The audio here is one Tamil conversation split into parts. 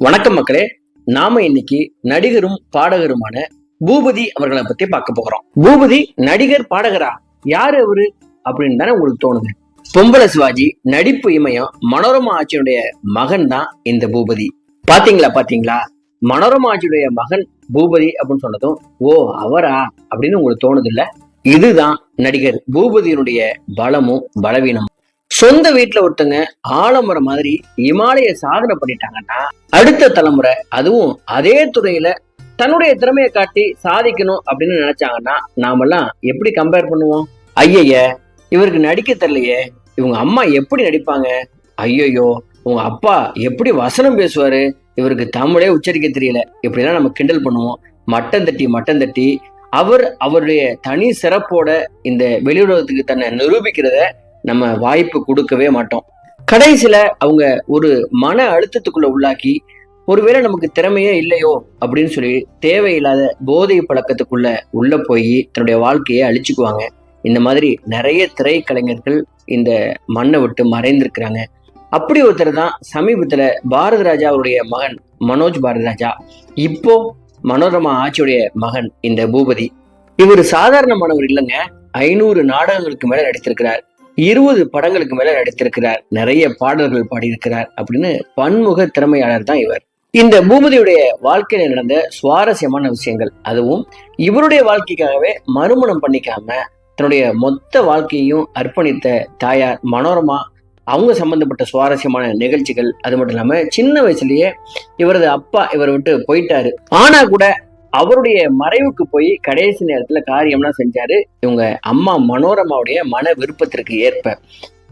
வணக்கம் மக்களே நாம இன்னைக்கு நடிகரும் பாடகருமான பூபதி அவர்களை பத்தி பார்க்க போகிறோம். பூபதி நடிகர் பாடகரா? யாரு அவரு? அப்படின்னு தானே உங்களுக்கு தோணுது. பொம்பளை சிவாஜி நடிப்பு இமயம் மனோரமா ஆட்சியுடைய மகன் தான் இந்த பூபதி. பாத்தீங்களா பாத்தீங்களா? மனோரமா ஆட்சியுடைய மகன் பூபதி அப்படின்னு சொன்னதும் ஓ அவரா? அப்படின்னு உங்களுக்கு தோணுது இல்ல இதுதான் நடிகர் பூபதியினுடைய பலமும் பலவீனமும். சொந்த வீட்டுல ஒருத்தங்க ஆலமரம் மாதிரி இமாலய சாதனை பண்ணிட்டாங்கன்னா அடுத்த தலைமுறை அதுவும் அதே துறையில தன்னுடைய திறமையை காட்டி சாதிக்கணும் அப்படின்னு நினைச்சாங்கன்னா நாமெல்லாம் எப்படி கம்பேர் பண்ணுவோம்? ஐயைய இவருக்கு நடிக்க தெரியலையே. இவங்க அம்மா எப்படி நடிப்பாங்க? ஐயையோ உங்க அப்பா எப்படி வசனம் பேசுவாரு? இவருக்கு தமிழே உச்சரிக்க தெரியல. இப்படிலாம் நம்ம கிண்டல் பண்ணுவோம். மட்டம் தட்டி மட்டம் தட்டி அவர் அவருடைய தனி சிறப்போட இந்த வெளியுலகத்துக்கு தன்னை நிரூபிக்கிறத நம்ம வாய்ப்பு கொடுக்கவே மாட்டோம். கடைசியில அவங்க ஒரு மன அழுத்தத்துக்குள்ள உள்ளாக்கி ஒருவேளை நமக்கு திறமையே இல்லையோ? அப்படின்னு சொல்லி தேவையில்லாத போதை பழக்கத்துக்குள்ள உள்ள போய் தன்னுடைய வாழ்க்கையை அழிச்சுக்குவாங்க. இந்த மாதிரி நிறைய திரைக்கலைஞர்கள் இந்த மண்ணை விட்டு மறைந்திருக்கிறாங்க. அப்படி ஒருத்தர் தான் சமீபத்துல பாரத ராஜா அவருடைய மகன் மனோஜ் பாரத ராஜா. இப்போ மனோரமா ஆட்சியுடைய மகன் இந்த பூபதி. இவர் சாதாரணமானவர் இல்லைங்க. ஐநூறு நாடகங்களுக்கு மேல நடித்திருக்கிறார். இருபது படங்களுக்கு மேல நடித்திருக்கிறார். நிறைய பாடல்கள் பாடியிருக்கிறார் அப்படின்னு பன்முக திறமையாளர் தான் இவர். இந்த பூபதியுடைய வாழ்க்கையில நடந்த சுவாரஸ்யமான விஷயங்கள் அதுவும் இவருடைய வாழ்க்கைக்காகவே மறுமணம் பண்ணிக்காம தன்னுடைய மொத்த வாழ்க்கையையும் அர்ப்பணித்த தாயார் மனோரமா அவங்க சம்பந்தப்பட்ட சுவாரஸ்யமான நிகழ்ச்சிகள் அது மட்டும் இல்லாம சின்ன வயசுலயே இவரது அப்பா இவரை விட்டு போயிட்டாரு. ஆனா கூட அவருடைய மறைவுக்கு போய் கடைசி நேரத்துல காரியம்லாம் செஞ்சாரு. இவங்க அம்மா மனோரமாவுடைய மன விருப்பத்திற்கு ஏற்ப.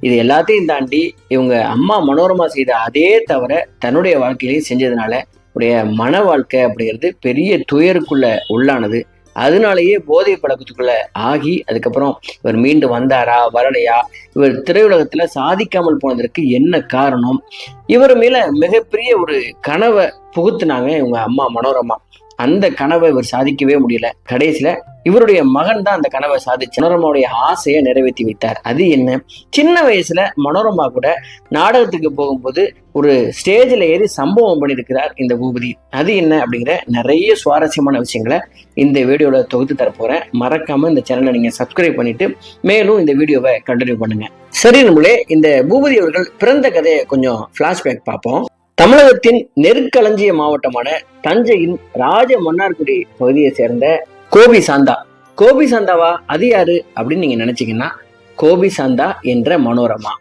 இது எல்லாத்தையும் தாண்டி இவங்க அம்மா மனோரமா செய்த அதே தவிர தன்னுடைய வாழ்க்கையிலையும் செஞ்சதுனால உடைய மன வாழ்க்கை அப்படிங்கிறது பெரிய துயருக்குள்ள உள்ளானது. அதனாலேயே போதை பழக்கத்துக்குள்ள ஆகி அதுக்கப்புறம் இவர் மீண்டு வந்தாரா வரலையா? இவர் திரையுலகத்துல சாதிக்காமல் போனதற்கு என்ன காரணம்? இவர் மேல மிகப்பெரிய ஒரு கனவை புகுத்துனாங்க இவங்க அம்மா மனோரமா. அந்த கனவை இவர் சாதிக்கவே முடியல. கடைசியில இவருடைய மகன் தான் அந்த கனவை சாதிச்சு மனோரமாவுடைய ஆசையை நிறைவேற்றி வைத்தார். அது என்ன? சின்ன வயசுல மனோரமா கூட நாடகத்துக்கு போகும்போது ஒரு ஸ்டேஜில் ஏறி சம்பவம் பண்ணியிருக்கிறார் இந்த பூபதி. அது என்ன அப்படிங்கிற நிறைய சுவாரஸ்யமான விஷயங்களை இந்த வீடியோவில் தொகுத்து தரப்போகிறேன் மறக்காம இந்த சேனலை நீங்கள் சப்ஸ்கிரைப் பண்ணிட்டு மேலும் இந்த வீடியோவை கண்டினியூ பண்ணுங்க. சரி நம்மளே இந்த பூபதி அவர்கள் பிறந்த கதையை கொஞ்சம் ஃப்ளாஷ்பேக் பார்ப்போம். தமிழகத்தின் நெற்களஞ்சிய மாவட்டமான தஞ்சையின் ராஜ மன்னார்குடி பகுதியை சேர்ந்த கோபி சாந்தா. கோபி சாந்தாவா அது யாரு அப்படின்னு நீங்க நினைச்சீங்கன்னா கோபி சாந்தா என்ற மனோரமா.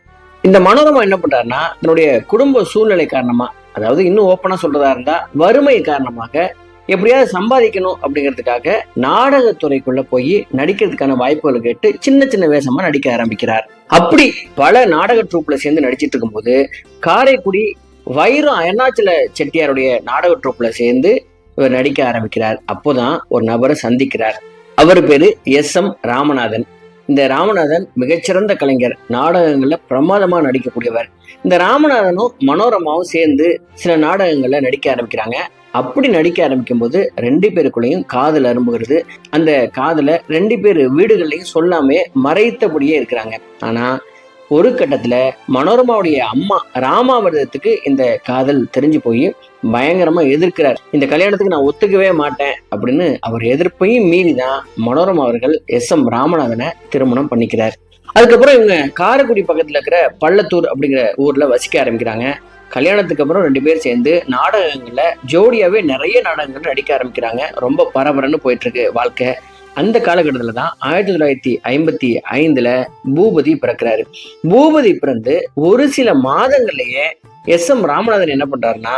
இந்த மனோரமா என்ன பண்றாருன்னா தன்னுடைய குடும்ப சூழ்நிலை காரணமா அதாவது இன்னும் ஓப்பனா சொல்றதா இருந்தா வறுமை காரணமாக எப்படியாவது சம்பாதிக்கணும் அப்படிங்கிறதுக்காக நாடகத்துறைக்குள்ள போய் நடிக்கிறதுக்கான வாய்ப்புகளை கேட்டு சின்ன சின்ன வேஷமா நடிக்க ஆரம்பிக்கிறார். அப்படி பல நாடக ட்ரூப்ல சேர்ந்து நடிச்சிட்டு இருக்கும்போது காரைக்குடி வைரம் அருணாச்சல செட்டியாருடைய நாடக ட்ரூப்ல சேர்ந்து இவர் நடிக்க ஆரம்பிக்கிறார். அப்போதான் ஒரு நபரை சந்திக்கிறார். அவர் பேரு எஸ் எம் ராமநாதன். இந்த ராமநாதன் மிகச்சிறந்த கலைஞர் நாடகங்களில் பிரமாதமாக நடிக்கக்கூடியவர். இந்த ராமநாதனும் மனோரமாவும் சேர்ந்து சில நாடகங்களில் நடிக்க ஆரம்பிக்கிறாங்க. அப்படி நடிக்க ஆரம்பிக்கும் போது ரெண்டு பேருக்குள்ளேயும் காதல் அரும்புகிறது. அந்த காதலை ரெண்டு பேர் வீடுகள்லையும் சொல்லாமே மறைத்தபடியே இருக்கிறாங்க. ஆனால் ஒரு கட்டத்துல மனோரமாவுடைய அம்மா ராமாவிரதத்துக்கு இந்த காதல் தெரிஞ்சு போய் பயங்கரமா எதிர்க்கிறார். இந்த கல்யாணத்துக்கு நான் ஒத்துக்கவே மாட்டேன் அப்படின்னு அவர் எதிர்ப்பையும் மீறி தான் மனோரமா அவர்கள் எஸ் எம் ராமநாதனை திருமணம் பண்ணிக்கிறார். அதுக்கப்புறம் இவங்க காரைக்குடி பக்கத்துல இருக்கிற பள்ளத்தூர் அப்படிங்கிற ஊர்ல வசிக்க ஆரம்பிக்கிறாங்க. கல்யாணத்துக்கு அப்புறம் ரெண்டு பேர் சேர்ந்து நாடகங்களில் ஜோடியாவே நிறைய நாடகங்கள் நடிக்க ஆரம்பிக்கிறாங்க. ரொம்ப பரபரன்னு போயிட்டு இருக்கு வாழ்க்கை. அந்த காலகட்டத்தில் தான் ஆயிரத்தி தொள்ளாயிரத்தி ஐம்பத்தி ஐந்தில் பூபதி பிறக்கிறாரு. பூபதி பிறந்து ஒரு சில மாதங்கள்லேயே எஸ் எம் ராமநாதன் என்ன பண்ணுறாருன்னா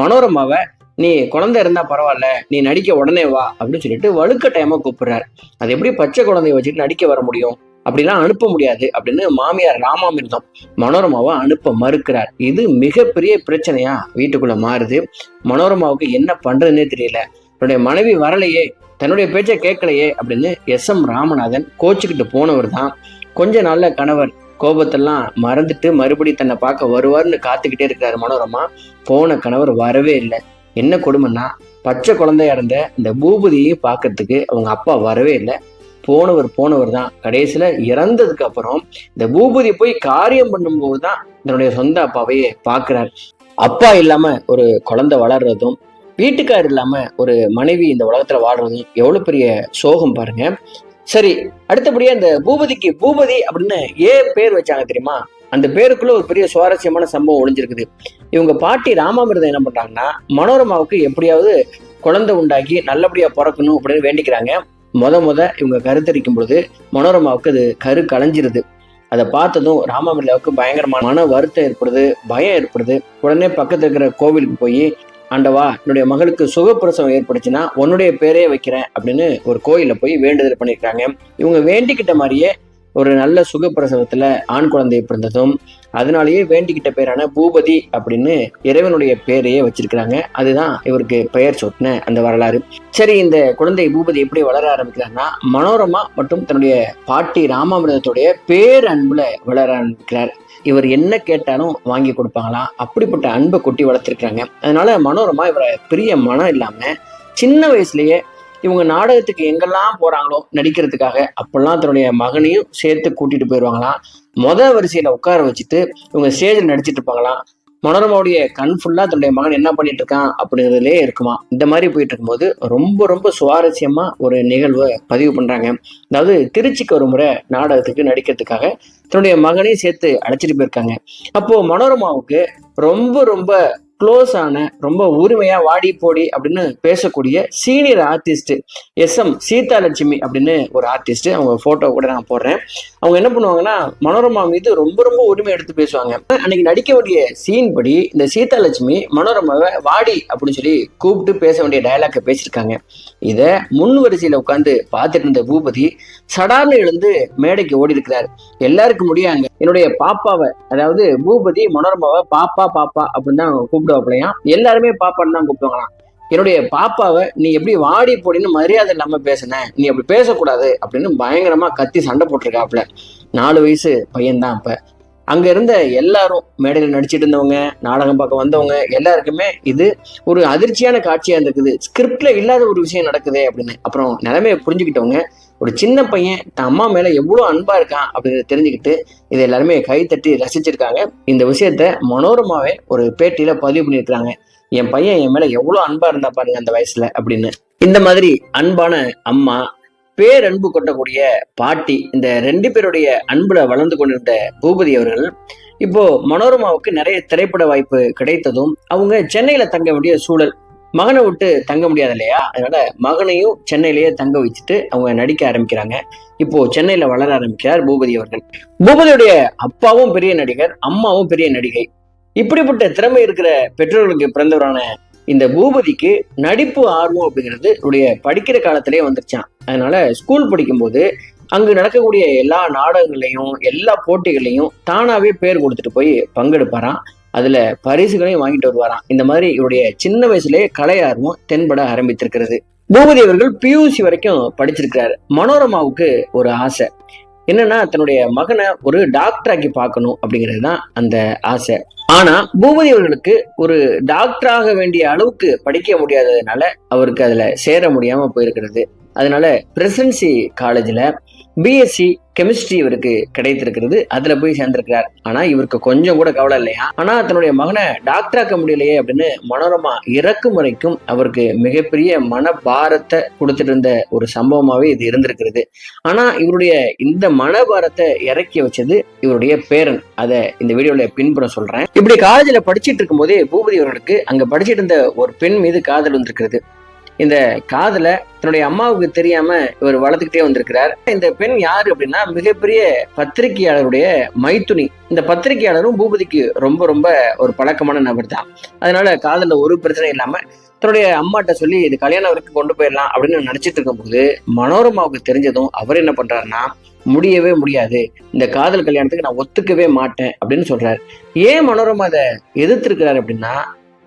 மனோரமாவை நீ குழந்தை இருந்தா பரவாயில்ல நீ நடிக்க உடனே வா அப்படின்னு சொல்லிட்டு டைமாக கூப்பிடுறாரு. அது எப்படி பச்சை குழந்தைய வச்சுட்டு நடிக்க வர முடியும்? அப்படிலாம் அனுப்ப முடியாது அப்படின்னு மாமியார் ராமாமிர்தம் மனோரமாவை அனுப்ப மறுக்கிறார். இது மிகப்பெரிய பிரச்சனையா வீட்டுக்குள்ள மாறுது. மனோரமாவுக்கு என்ன பண்றதுன்னே தெரியல. தன்னுடைய மனைவி வரலையே தன்னுடைய பேச்சை கேட்கலையே அப்படின்னு எஸ் எம் ராமநாதன் கோச்சுக்கிட்டு போனவர் தான். கொஞ்ச நாள்ல கணவர் கோபத்தெல்லாம் மறந்துட்டு மறுபடி தன்னை பார்க்க வருவார்னு காத்துக்கிட்டே இருக்கிறாரு மனோரமா. போன கணவர் வரவே இல்லை. என்ன கொடுமைன்னா பச்சை குழந்தையா இருந்த இந்த பூபதியையும் பார்க்கறதுக்கு அவங்க அப்பா வரவே இல்லை. போனவர் போனவர் தான். கடைசியில் இறந்ததுக்கு அப்புறம் இந்த பூபதி போய் காரியம் பண்ணும்போது தான் தன்னுடைய சொந்த அப்பாவையே பார்க்குறாரு. அப்பா இல்லாமல் ஒரு குழந்தை வளர்றதும் வீட்டுக்கார் இல்லாம ஒரு மனைவி இந்த உலகத்துல வாழ்றதும் எவ்வளவு பெரிய சோகம் பாருங்க. சரி அடுத்தபடியா இந்த பூபதிக்கு பூபதி அப்படின்னு ஏன் பேர் வச்சாங்க தெரியுமா? அந்த பேருக்குள்ள ஒரு பெரிய சுவாரஸ்யமான சம்பவம் ஒளிஞ்சிருக்குது. இவங்க பாட்டி ராமாமிர்தம் என்ன பண்றாங்கன்னா மனோரமாவுக்கு எப்படியாவது குழந்தை உண்டாக்கி நல்லபடியா பிறக்கணும் அப்படின்னு வேண்டிக்கிறாங்க. முத முத இவங்க கருத்தரிக்கும் பொழுது மனோரமாவுக்கு அது கரு களைஞ்சிருது அதை பார்த்ததும் ராமாமிர்தாவுக்கு பயங்கரமான மன வருத்தம் ஏற்படுது பயம் ஏற்படுது. உடனே பக்கத்துல இருக்கிற கோவிலுக்கு போய் ஆண்டவா என்னுடைய மகளுக்கு சுகப்பிரசவம் ஏற்படுச்சுன்னா உன்னுடைய பேரே வைக்கிறேன் அப்படின்னு ஒரு கோயிலில் போய் வேண்டுதல் பண்ணியிருக்காங்க இவங்க வேண்டிக்கிட்ட மாதிரியே ஒரு நல்ல சுகப்பிரசவத்துல ஆண் குழந்தை பிறந்ததும் அதனாலேயே வேண்டிக்கிட்ட பேரான பூபதி அப்படின்னு இறைவனுடைய பேரையே வச்சிருக்கிறாங்க. அதுதான் இவருக்கு பெயர் சொட்டின அந்த வரலாறு. சரி இந்த குழந்தை பூபதி எப்படி வளர ஆரம்பிக்கிறாருன்னா மனோரமா மற்றும் தன்னுடைய பாட்டி ராமாமிரதத்துடைய பேரன்புல வளர ஆரம்பிக்கிறார். இவர் என்ன கேட்டாலும் வாங்கி கொடுப்பாங்களாம் அப்படிப்பட்ட அன்பை கொட்டி வளர்த்துருக்காங்க அதனால மனோரமா இவரை பெரிய மனம் இல்லாம சின்ன வயசுலயே இவங்க நாடகத்துக்கு எங்கெல்லாம் போறாங்களோ நடிக்கிறதுக்காக அப்பெல்லாம் தன்னுடைய மகனையும் சேர்த்து கூட்டிட்டு போயிடுவாங்களாம் மொத வரிசையில உட்கார வச்சுட்டு இவங்க ஸ்டேஜில் நடிச்சிட்டு இருப்பாங்களாம். மனோரமாவுடைய கண் ஃபுல்லா தன்னுடைய மகன் என்ன பண்ணிட்டு இருக்கான் அப்படிங்கிறதுலே இருக்குமா. இந்த மாதிரி போயிட்டு இருக்கும்போது ரொம்ப ரொம்ப சுவாரஸ்யமா ஒரு நிகழ்வை பதிவு பண்றாங்க. அதாவது திருச்சிக்கு ஒரு முறை நாடகத்துக்கு நடிக்கிறதுக்காக தன்னுடைய மகனையும் சேர்த்து அழைச்சிட்டு போயிருக்காங்க. அப்போ மனோரமாவுக்கு ரொம்ப ரொம்ப க்ளோஸ் ஆன ரொம்ப உரிமையா வாடி போடி அப்படின்னு பேசக்கூடிய senior artist S M Seethalakshmi அப்படின்னு ஒரு ஆர்டிஸ்ட் அவங்க போட்டோ கூட நான் போடுறேன். அவங்க என்ன பண்ணுவாங்கன்னா மனோரமா மீது ரொம்ப ரொம்ப உரிமை எடுத்து பேசுவாங்க. அன்னைக்கு நடிக்க வேண்டிய சீன் படி இந்த சீதாலட்சுமி மனோரமாவை வாடி அப்படின்னு சொல்லி கூப்பிட்டு பேச வேண்டிய டயலாக்கை பேசியிருக்காங்க. இதை முன் வரிசையில் உட்காந்து பார்த்துட்டு இருந்த பூபதி சடார்னு எழுந்து மேடைக்கு ஓடி இருக்கிறார் எல்லாருக்கும் முடியாங்க. என்னுடைய பாப்பாவை அதாவது பூபதி மனோரமாவை பாப்பா பாப்பா அப்படின்னு தான் கூப்பிடுவாப்பிலையாம் எல்லாருமே பாப்பான்னு தான் கூப்பிடுவாங்களாம். என்னுடைய பாப்பாவை நீ எப்படி வாடி போடின்னு மரியாதை இல்லாமல் பேசின? நீ அப்படி பேசக்கூடாது அப்படின்னு பயங்கரமாக கத்தி சண்டை போட்டிருக்காப்புல. நாலு வயசு பையன்தான் அப்போ. அங்கே இருந்த எல்லாரும் மேடையில் நடிச்சிட்டு இருந்தவங்க நாடகம் பார்க்க வந்தவங்க எல்லாருக்குமே இது ஒரு அதிர்ச்சியான காட்சியாக இருந்திருக்குது. ஸ்கிரிப்டில் இல்லாத ஒரு விஷயம் நடக்குதே அப்படின்னு. அப்புறம் நிலைமையை புரிஞ்சுக்கிட்டவங்க ஒரு சின்ன பையன் தன் அம்மா மேல எவ்வளவு அன்பா இருக்கான் அப்படின்னு தெரிஞ்சுக்கிட்டு இதை எல்லாருமே கை தட்டி ரசிச்சிருக்காங்க. இந்த விஷயத்த மனோரமாவே ஒரு பேட்டியில பதிவு பண்ணிருக்காங்க என் பையன் என் மேல எவ்வளவு அன்பா இருந்தா பாருங்க அந்த வயசுல அப்படின்னு. இந்த மாதிரி அன்பான அம்மா பேரன்பு கொட்டக்கூடிய பாட்டி இந்த ரெண்டு பேருடைய அன்புல வளர்ந்து கொண்டிருந்த பூபதி அவர்கள் இப்போ மனோரமாவுக்கு நிறைய திரைப்பட வாய்ப்பு கிடைத்ததும் அவங்க சென்னையில தங்க வேண்டிய சூழல் மகனை விட்டு தங்க முடியாது இல்லையா? அதனால மகனையும் சென்னையிலேயே தங்க வச்சுட்டு அவங்க நடிக்க ஆரம்பிக்கிறாங்க. இப்போ சென்னையில வளர ஆரம்பிக்கிறார் பூபதி அவர்கள். பூபதியுடைய அப்பாவும் பெரிய நடிகர் அம்மாவும் பெரிய நடிகை. இப்படிப்பட்ட திறமை இருக்கிற பெற்றோர்களுக்கு பிறந்தவரான இந்த பூபதிக்கு நடிப்பு ஆர்வம் அப்படிங்கிறது உடைய படிக்கிற காலத்திலேயே வந்துருச்சான் அதனால ஸ்கூல் படிக்கும்போது அங்கு நடக்கக்கூடிய எல்லா நாடகங்களையும் எல்லா போட்டிகளையும் தானாவே பேர் கொடுத்துட்டு போய் பங்கெடுப்பாராம். அதுல பரிசுகளையும் வாங்கிட்டு வருவாராம். இந்த மாதிரி இவருடைய சின்ன வயசுலேயே கலை ஆர்வம் தென்பட ஆரம்பித்திருக்கிறது. பூபதி அவர்கள் பியூசி வரைக்கும் படிச்சிருக்கிறாரு. மனோரமாவுக்கு ஒரு ஆசை. என்னன்னா தன்னுடைய மகனை ஒரு டாக்டராக்கி பார்க்கணும் அப்படிங்கிறது தான் அந்த ஆசை. ஆனா பூபதி அவர்களுக்கு ஒரு டாக்டராக வேண்டிய அளவுக்கு படிக்க முடியாததுனால அவருக்கு அதுல சேர முடியாம போயிருக்கிறது. அதனால பிரசன்சி காலேஜ்ல பிஎஸ்சி கெமிஸ்ட்ரி இவருக்கு கிடைத்திருக்கிறது. அதுல போய் சேர்ந்திருக்கிறார். ஆனா இவருக்கு கொஞ்சம் கூட கவலை இல்லையா? ஆனா தன்னுடைய மகனை டாக்டராக்க முடியலையே அப்படின்னு மனோரமா இறக்கும் வரைக்கும் அவருக்கு மிகப்பெரிய மன பாரத்தை கொடுத்துட்டு இருந்த ஒரு சம்பவமாவே இது இருந்திருக்கிறது. ஆனா இவருடைய இந்த மனபாரத்தை இறக்கி வச்சது இவருடைய பேரன். அதை இந்த வீடியோல பின்புறம் சொல்றேன். இப்படி காலேஜ்ல படிச்சிட்டு இருக்கும் போதே பூபதி அவர்களுக்கு அங்க படிச்சிட்டு இருந்த ஒரு பெண் மீது காதல் வந்திருக்கிறது. இந்த காதல தன்னுடைய அம்மாவுக்கு தெரியாம இவர் வளர்த்துக்கிட்டே வந்திருக்கிறார். இந்த பெண் யாரு அப்படின்னா மிகப்பெரிய பத்திரிகையாளருடைய மைத்துனி. இந்த பத்திரிகையாளரும் பூபதிக்கு ரொம்ப ரொம்ப ஒரு பழக்கமான நபர் தான். அதனால காதல ஒரு பிரச்சனை இல்லாம தன்னுடைய அம்மாட்ட சொல்லி இது கல்யாணம் வரைக்கும் கொண்டு போயிடலாம் அப்படின்னு நினைச்சிட்டு இருக்கும்போது மனோரமாவுக்கு தெரிஞ்சதும் அவர் என்ன பண்றாருன்னா முடியவே முடியாது. இந்த காதல் கல்யாணத்துக்கு நான் ஒத்துக்கவே மாட்டேன் அப்படின்னு சொல்றாரு. ஏன் மனோரமா அதை எதிர்த்திருக்கிறாரு அப்படின்னா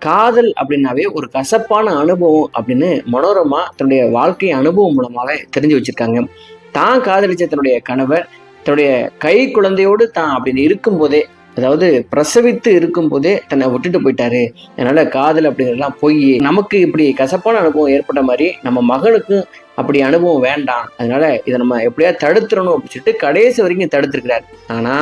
காதல் அப்படின்னாவே ஒரு கசப்பான அனுபவம் அப்படின்னு மனோரமா தன்னுடைய வாழ்க்கை அனுபவம் மூலமாவே தெரிஞ்சு வச்சிருக்காங்க. தான் காதலிச்ச தன்னுடைய கணவர் தன்னுடைய கை குழந்தையோடு தான் அப்படின்னு இருக்கும்போதே அதாவது பிரசவித்து இருக்கும்போதே தன்னை விட்டுட்டு போயிட்டாரு. அதனால காதல் அப்படிங்கிறதுலாம் போய் நமக்கு இப்படி கசப்பான அனுபவம் ஏற்பட்ட மாதிரி நம்ம மகனுக்கும் அப்படி அனுபவம் வேண்டாம். அதனால இதை நம்ம எப்படியா தடுத்துடணும் அப்படின்னு சொல்லிட்டு கடைசி வரைக்கும் தடுத்துருக்கிறார். ஆனா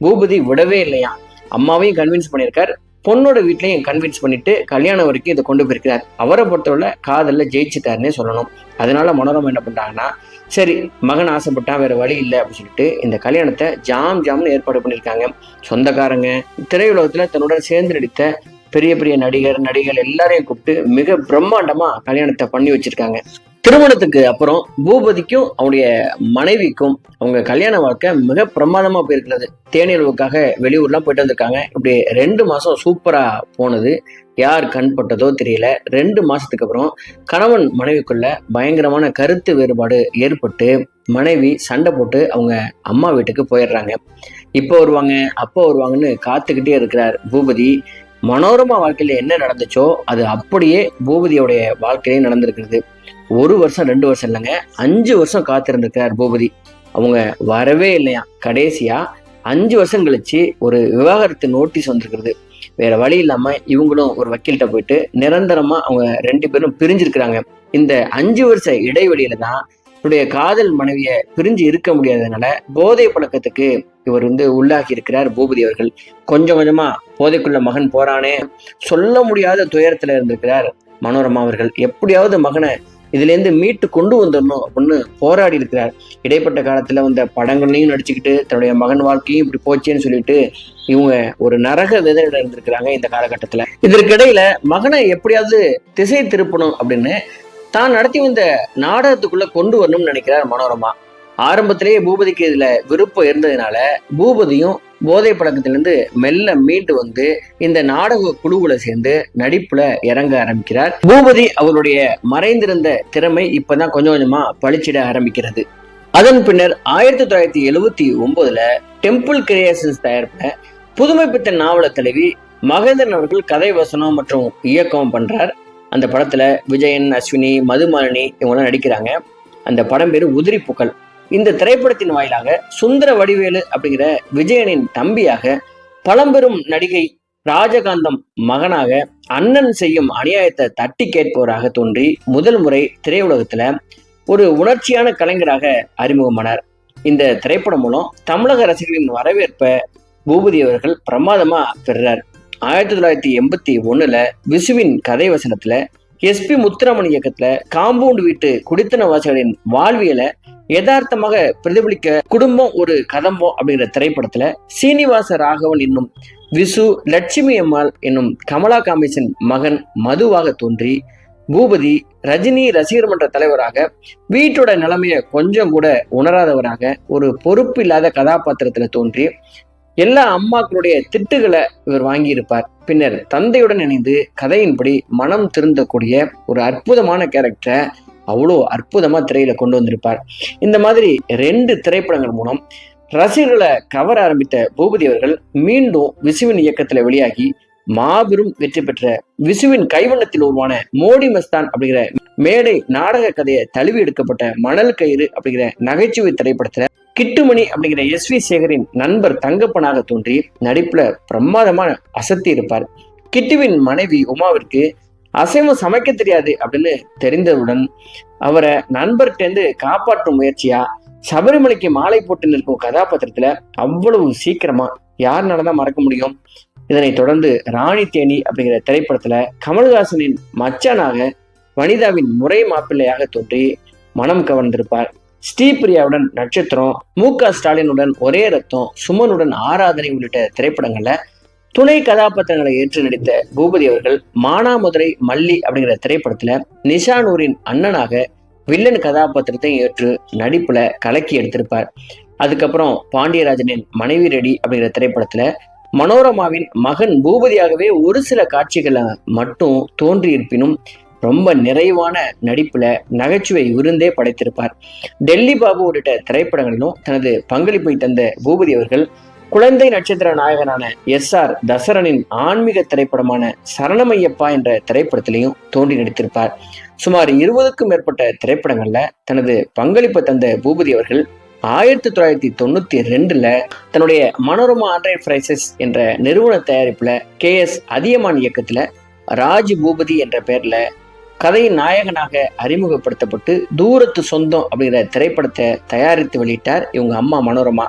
பூபதி விடவே இல்லையா அம்மாவையும் கன்வின்ஸ் பண்ணியிருக்கார். பொண்ணோட வீட்லையும் கன்வின்ஸ் பண்ணிட்டு கல்யாணம் வரைக்கும் இதை கொண்டு போயிருக்கிறார். அவரை பொறுத்தவரை காதலில் ஜெயிச்சிட்டாருன்னே சொல்லணும். அதனால மனோரமா என்ன பண்ணுறாங்கன்னா சரி மகன் ஆசைப்பட்டா வேற வழி இல்லை அப்படின்னு சொல்லிட்டு இந்த கல்யாணத்தை ஜாம் ஜாம்னு ஏற்பாடு பண்ணியிருக்காங்க. சொந்தக்காரங்க திரையுலகத்தில் தன்னுடன் சேர்ந்து நடித்த பெரிய பெரிய நடிகர் நடிகர் எல்லாரையும் கூப்பிட்டு மிக பிரம்மாண்டமா கல்யாணத்தை பண்ணி வச்சிருக்காங்க. திருமணத்துக்கு அப்புறம் பூபதிக்கும் அவருடைய மனைவிக்கும் அவங்க கல்யாண வாழ்க்கை மிக பிரமாதமா போயிருக்கிறது. தேனியல்வுக்காக வெளியூர்லாம் போயிட்டு வந்திருக்காங்க. இப்படி ரெண்டு மாசம் சூப்பரா போனது. யார் கண் பட்டதோ தெரியல. ரெண்டு மாசத்துக்கு அப்புறம் கணவன் மனைவிக்குள்ள பயங்கரமான கருத்து வேறுபாடு ஏற்பட்டு மனைவி சண்டை போட்டு அவங்க அம்மா வீட்டுக்கு போயிடுறாங்க. இப்போ வருவாங்க அப்போ வருவாங்கன்னு காத்துக்கிட்டே இருக்கிறார் பூபதி. மனோரமா வாழ்க்கையில என்ன நடந்துச்சோ அது அப்படியே பூபதியோடைய வாழ்க்கையிலே நடந்திருக்கிறது. ஒரு வருஷம் ரெண்டு வருஷம் இல்லைங்க. அஞ்சு வருஷம் காத்திருந்திருக்கிறார் பூபதி. அவங்க வரவே இல்லையா? கடைசியா அஞ்சு வருஷம் கழிச்சு ஒரு விவாகரத்து நோட்டீஸ் வந்திருக்கிறது. வேற வழி இல்லாம இவங்களும் ஒரு வக்கீல்கிட்ட போயிட்டு நிரந்தரமா அவங்க ரெண்டு பேரும் பிரிஞ்சிருக்கிறாங்க. இந்த அஞ்சு வருஷ இடைவெளியில தான் தன்னுடைய காதல் மனைவியை பிரிஞ்சு இருக்க முடியாததுனால போதை பழக்கத்துக்கு இவர் வந்து உள்ளாகி இருக்கிறார் பூபதி அவர்கள். கொஞ்சம் கொஞ்சமா போதைக்குள்ள மகன் போறானே சொல்ல முடியாத துயரத்துல இருந்திருக்கிறார் மனோரமா அவர்கள். எப்படியாவது மகனை இதுல இருந்து மீட்டு கொண்டு வந்துடணும் அப்படின்னு போராடி இருக்கிறார். இடைப்பட்ட காலத்துல வந்த படங்கள்லையும் நடிச்சுக்கிட்டு தன்னுடைய மகன் வாழ்க்கையும் இப்படி போச்சேன்னு சொல்லிட்டு இவங்க ஒரு நரக விதையில இருந்திருக்கிறாங்க இந்த காலகட்டத்துல. இதற்கிடையில மகனை எப்படியாவது திசை திருப்பணும் அப்படின்னு தான் நடத்தி வந்த நாடகத்துக்குள்ள கொண்டு வரணும்னு நினைக்கிறார் மனோரமா. ஆரம்பத்திலேயே பூபதிக்கு இதுல விருப்பம் இருந்ததுனால பூபதியும் போதை பழக்கத்திலிருந்து மெல்ல மீண்டு வந்து இந்த நாடக குழுவுல சேர்ந்து நடிப்புல இறங்க ஆரம்பிக்கிறார். பூபதி அவருடைய மறைந்திருந்த திறமை இப்பதான் கொஞ்சம் கொஞ்சமா பளிச்சிட ஆரம்பிக்கிறது. அதன் பின்னர் ஆயிரத்தி தொள்ளாயிரத்தி எழுவத்தி ஒன்பதுல டெம்பிள் கிரியேஷன்ஸ் தயாரிப்புல புதுமை பித்த நாவல தலைவி மகேந்திரன் அவர்கள் கதை வசனம் மற்றும் இயக்கம் பண்றார். அந்த படத்துல விஜயன் அஸ்வினி மதுமாலினி இவங்கெல்லாம் நடிக்கிறாங்க. அந்த படம் பேரு உதிரி புகழ். இந்த திரைப்படத்தின் வாயிலாக சுந்தர வடிவேலு அப்படிங்கிற விஜயனின் தம்பியாக பழம்பெரும் நடிகை ராஜகாந்தம் மகனாக அண்ணன் செய்யும் அநியாயத்தை தட்டி கேட்பவராக தோன்றி முதல் முறை திரையுலகத்துல ஒரு உணர்ச்சியான கலைஞராக அறிமுகமானார். இந்த திரைப்படம் மூலம் தமிழக ரசிகர்களின் வரவேற்பை பூபதி அவர்கள் பிரமாதமா பெறுறார். ஆயிரத்தி தொள்ளாயிரத்தி எண்பத்தி ஒண்ணுல விசுவின் கதை வசனத்துல எஸ்பி முத்துராமன் இயக்கத்துல காம்பவுண்ட் வீட்டு குடித்தன வாசிகளின் வாழ்வியலை யதார்த்தமாக பிரதிபலிக்க குடும்பம் ஒரு கதம்பம் அப்படிங்கிற திரைப்படத்துல சீனிவாச ராகவன் என்னும் விசு லட்சுமி அம்மாள் என்னும் கமலா காமேசன் மகன் மதுவாக தோன்றி பூபதி ரஜினி ரசிகர் மன்ற தலைவராக வீட்டோட நிலைமைய கொஞ்சம் கூட உணராதவராக ஒரு பொறுப்பு இல்லாத கதாபாத்திரத்துல தோன்றி எல்லா அம்மாக்களுடைய திட்டுகளை இவர் வாங்கியிருப்பார். பின்னர் தந்தையுடன் இணைந்து கதையின்படி மனம் திருந்தக்கூடிய ஒரு அற்புதமான கேரக்டரை அவ்வளோ அற்புதமா திரையில கொண்டு வந்திருப்பார். இந்த மாதிரி ரெண்டு திரைப்படங்கள் மூலம் ரசிகர்களை கவர ஆரம்பித்த பூபதி அவர்கள் மீண்டும் விசுவின் இயக்கத்துல வெளியாகி மாபெரும் வெற்றி பெற்ற விசுவின் கைவண்ணத்தில் உருவான மோடி மஸ்தான் அப்படிங்கிற மேடை நாடக கதையை தழுவி எடுக்கப்பட்ட மணல் கயிறு அப்படிங்கிற நகைச்சுவை திரைப்படத்துல கிட்டுமணி அப்படிங்கிற எஸ் வி சேகரின் நண்பர் தங்கப்பனாக தோன்றி நடிப்புல பிரமாதமான அசத்தி இருப்பார். கிட்டுவின் மனைவி உமாவிற்கு அசைவம் சமைக்க தெரியாது அப்படின்னு தெரிந்தவுடன் அவரை நண்பர்கிட்டேருந்து காப்பாற்றும் முயற்சியா சபரிமலைக்கு மாலை போட்டு நிற்கும் கதாபாத்திரத்துல அவ்வளவு சீக்கிரமா யாருனாலதான் மறக்க முடியும்? இதனைத் தொடர்ந்து ராணி தேனி அப்படிங்கிற திரைப்படத்துல கமல்ஹாசனின் மச்சானாக வனிதாவின் முறை மாப்பிள்ளையாக தோன்றி மனம் கவர்ந்திருப்பார். ஸ்ரீபிரியாவுடன் நட்சத்திரம் மு க ஸ்டாலினுடன் ஒரே ரத்தம் சுமனுடன் ஆராதனை உள்ளிட்ட திரைப்படங்கள்ல துணை கதாபாத்திரங்களை ஏற்று நடித்த பூபதி அவர்கள் மானாமதுரை மல்லி அப்படிங்கிற திரைப்படத்துல நிஷானூரின் அண்ணனாக வில்லன் கதாபாத்திரத்தை ஏற்று நடிப்புல கலக்கி எடுத்திருப்பார். அதுக்கப்புறம் பாண்டியராஜனின் மனைவி ரெடி அப்படிங்கிற திரைப்படத்துல மனோரமாவின் மகன் பூபதியாகவே ஒரு சில காட்சிகளை மட்டும் தோன்றியிருப்பினும் ரொம்ப நிறைவான நடிப்புல நகைச்சுவை விருந்தே படைத்திருப்பார். டெல்லி பாபு உள்ளிட்ட திரைப்படங்களிலும் தனது பங்களிப்பை தந்த பூபதி அவர்கள் குழந்தை நட்சத்திர நாயகனான எஸ் ஆர் தசரனின் ஆன்மீக திரைப்படமான சரணமையப்பா என்ற திரைப்படத்திலையும் தோன்றி நடித்திருப்பார். சுமார் இருபதுக்கும் மேற்பட்ட திரைப்படங்கள்ல தனது பங்களிப்பை தந்த பூபதி அவர்கள் ஆயிரத்தி தொள்ளாயிரத்தி தொண்ணூத்தி ரெண்டுல தன்னுடைய மனோரமா ஆண்ட்ராய்ட் பிரைசஸ் என்ற நிறுவன தயாரிப்புல கே எஸ் அதியமான் இயக்கத்துல ராஜ் பூபதி என்ற பெயர்ல கதையின் நாயகனாக அறிமுகப்படுத்தப்பட்டு தூரத்து சொந்தம் அப்படிங்கிற திரைப்படத்தை தயாரித்து வெளியிட்டார் இவங்க அம்மா மனோரமா.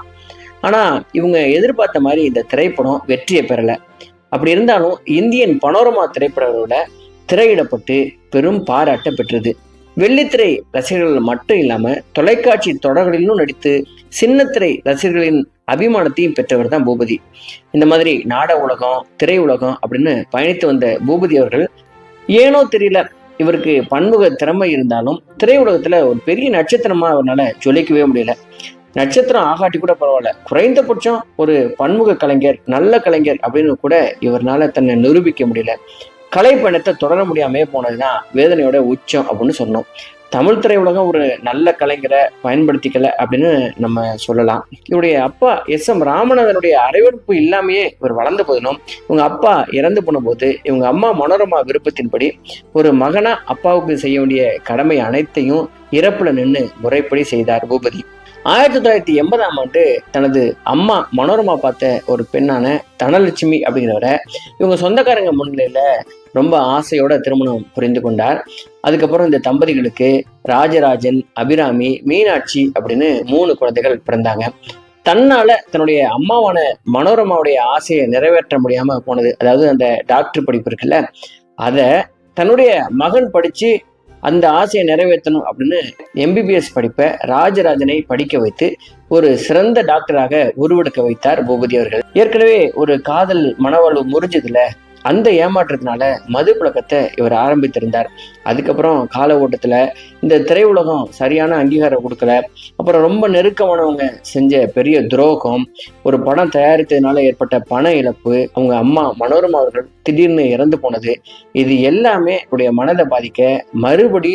ஆனால் இவங்க எதிர்பார்த்த மாதிரி இந்த திரைப்படம் வெற்றியை பெறலை. அப்படி இருந்தாலும் இந்தியன் பனோரமா திரைப்படங்களோட திரையிடப்பட்டு பெரும் பாராட்ட பெற்றது. வெள்ளித்திரை ரசிகர்கள் மட்டும் இல்லாமல் தொலைக்காட்சி தொடர்களிலும் நடித்து சின்னத்திரை ரசிகர்களின் அபிமானத்தையும் பெற்றவர் தான் பூபதி. இந்த மாதிரி நாட உலகம் திரை உலகம் அப்படின்னு பயணித்து வந்த பூபதி அவர்கள் ஏனோ தெரியல இவருக்கு பன்முக திறமை இருந்தாலும் திரையுலகத்தில் ஒரு பெரிய நட்சத்திரமாக அவரால் ஜொலிக்கவே முடியல. நட்சத்திரம் ஆகாட்டி கூட பரவாயில்ல. குறைந்தபட்சம் ஒரு பன்முக கலைஞர் நல்ல கலைஞர் அப்படின்னு கூட இவரால் தன்னை நிரூபிக்க முடியல. கலை பயணத்தை தொடர முடியாமே போனதுதான் வேதனையோட உச்சம் அப்படின்னு சொன்னோம். தமிழ் திரையுலகம் ஒரு நல்ல கலைஞரை பயன்படுத்திக்கல அப்படின்னு நம்ம சொல்லலாம். இவருடைய அப்பா எஸ் எம் ராமநாதனுடைய அரைவறுப்பு இல்லாமையே இவர் வளர்ந்த போதிலும் இவங்க அப்பா இறந்து போன போது இவங்க அம்மா மனோரமா விருப்பத்தின்படி ஒரு மகனா அப்பாவுக்கு செய்ய வேண்டிய கடமை அனைத்தையும் இறப்புல நின்று முறைப்படி செய்தார் பூபதி. ஆயிரத்தி தொள்ளாயிரத்தி எண்பதாம் ஆண்டு தனது அம்மா மனோரமா பார்த்த ஒரு பெண்ணான தனலட்சுமி அப்படிங்கிறவரை இவங்க சொந்தக்காரங்க முன்னிலையில ரொம்ப ஆசையோட திருமணம் புரிந்து கொண்டார். அதுக்கப்புறம் இந்த தம்பதிகளுக்கு ராஜராஜன் அபிராமி மீனாட்சி அப்படின்னு மூணு குழந்தைகள் பிறந்தாங்க. தன்னால தன்னுடைய அம்மாவான மனோரமாவுடைய ஆசையை நிறைவேற்ற முடியாம போனது. அதாவது அந்த டாக்டர் படிப்பு இருக்குல்ல அதை தன்னுடைய மகன் படிச்சு அந்த ஆசையை நிறைவேற்றணும் அப்படின்னு எம்பிபிஎஸ் படிப்பை ராஜராஜனை படிக்க வைத்து ஒரு சிறந்த டாக்டராக உருவெடுக்க வைத்தார் பூபதி அவர்கள். ஏற்கனவே ஒரு காதல் மனவாழ்வு முறிஞ்சதுல அந்த ஏமாற்றத்தினால மது பழக்கத்தை இவர் ஆரம்பித்திருந்தார். அதுக்கப்புறம் கால ஓட்டத்தில் இந்த திரையுலகம் சரியான அங்கீகாரம் கொடுக்கல. அப்புறம் ரொம்ப நெருக்கமானவங்க செஞ்ச பெரிய துரோகம் ஒரு படம் தயாரித்ததுனால ஏற்பட்ட பண இழப்பு அவங்க அம்மா மனோரமா அவர்கள் திடீர்னு இறந்து போனது இது எல்லாமே உடைய மனதை பாதிக்க மறுபடி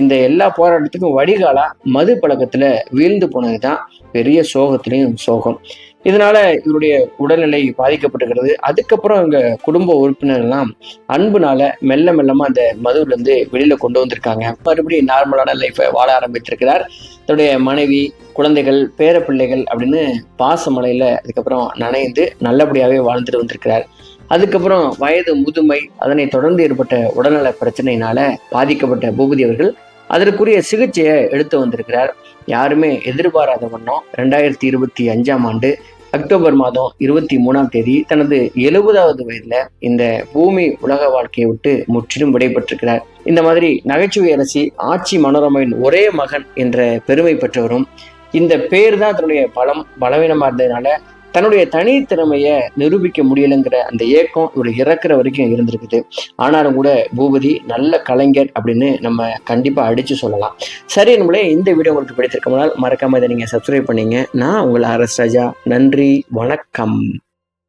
இந்த எல்லா போராட்டத்துக்கும் வடிகாலா மது பழக்கத்துல வீழ்ந்து போனதுதான் பெரிய சோகத்திலையும் சோகம். இதனால இவருடைய உடல்நிலை பாதிக்கப்பட்டுகிறது அதுக்கப்புறம் இவங்க குடும்ப உறுப்பினர் எல்லாம் அன்புனால மெல்ல மெல்லமா அந்த மதுவுல இருந்து வெளியில கொண்டு வந்திருக்காங்க. மறுபடியும் நார்மலான லைஃபை வாழ ஆரம்பித்திருக்கிறார். தன்னுடைய மனைவி குழந்தைகள் பேர பிள்ளைகள் அப்படின்னு பாசமலையில அதுக்கப்புறம் நனைந்து நல்லபடியாவே வாழ்ந்துட்டு வந்திருக்கிறார். அதுக்கப்புறம் வயது முதுமை அதனை தொடர்ந்து ஏற்பட்ட உடல்நல பிரச்சனையினால பாதிக்கப்பட்ட பூபதி அவர்கள் அதற்குரிய சிகிச்சையை எடுத்து வந்திருக்கிறார். யாருமே எதிர்பாராத வண்ணம் ரெண்டாயிரத்தி இருபத்தி அஞ்சாம் ஆண்டு அக்டோபர் மாதம் இருபத்தி மூணாம் தேதி தனது எழுபதாவது வயதுல இந்த பூமி உலக வாழ்க்கையை விட்டு முற்றிலும் விடைபெற்றிருக்கிறார். இந்த மாதிரி நகைச்சுவை அரசி ஆட்சி மனோரமையின் ஒரே மகன் என்ற பெருமை பெற்றவரும் இந்த பேர் தான் தன்னுடைய பலம் பலவீனமாக இருந்ததுனால தன்னுடைய தனித்திறமையை நிரூபிக்க முடியலைங்கிற அந்த ஏக்கம் இவர் இறக்குற வரைக்கும் இருந்திருக்குது. ஆனாலும் கூட பூபதி நல்ல கலைஞர் அப்படின்னு நம்ம கண்டிப்பாக அடித்து சொல்லலாம். சரி நம்மளே இந்த வீடியோ உங்களுக்கு பிடித்திருக்கோம்னால் மறக்காமல் இதை நீங்கள் சப்ஸ்கிரைப் பண்ணிங்க. நான் உங்கள் ஆர்எஸ் ராஜா. நன்றி வணக்கம்.